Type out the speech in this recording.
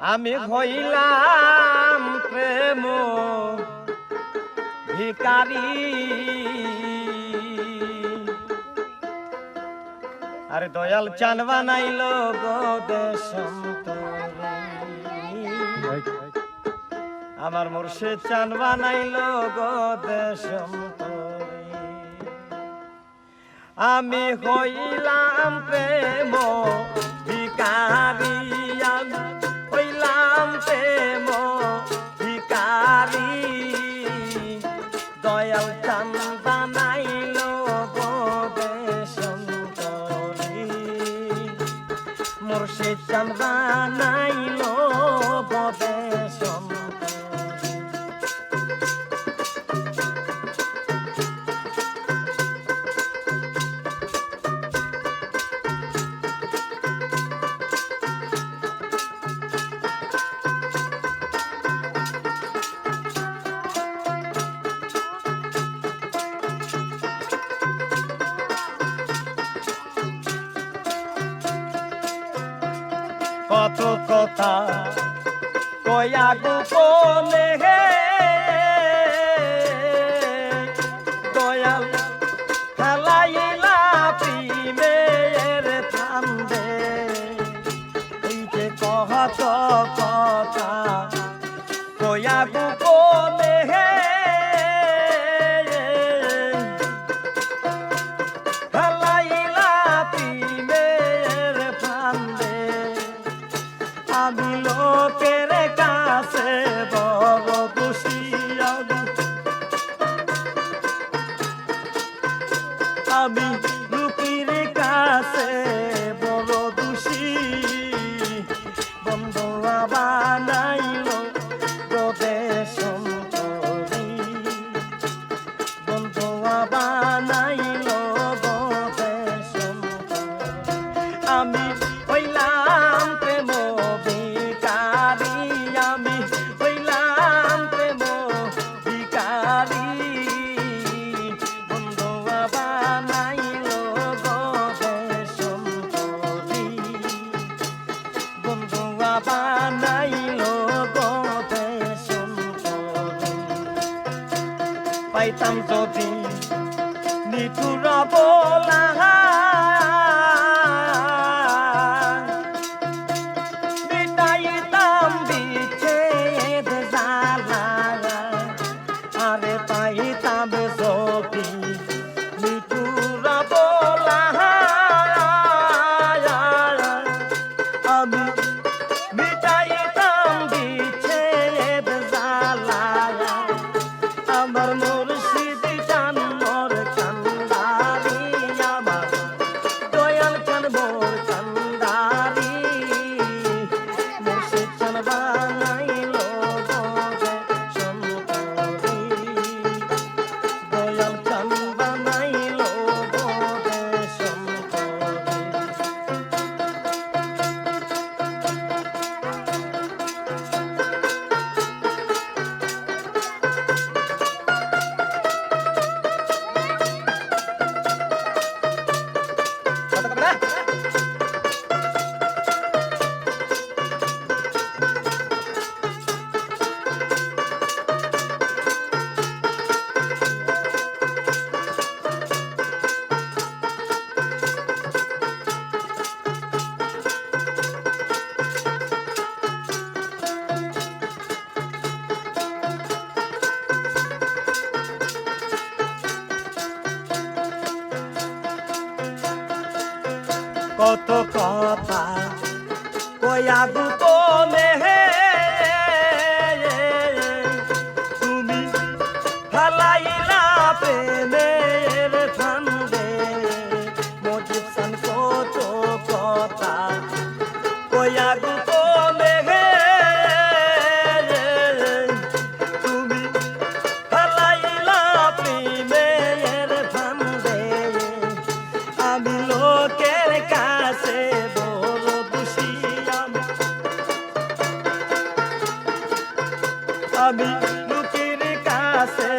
আমি হইলাম প্রেম ভিকারি আরে দয়াল চানবা নাই লোক দেশ আমার মুর্শিদ চানবা নাই লোক দেশ আমি হইলাম প্রেম ভিকারি শ্যাম জানাইলো কত কথা কয়া গোপনে হে। দয়াল খেলাইলা পিমের থামবে এই যে কত কথা কয়া গোপনে 了吧。জানতাম যদি নিঠুরা বলা কত কথা কয়া গোপনে আমি লুকির কাছে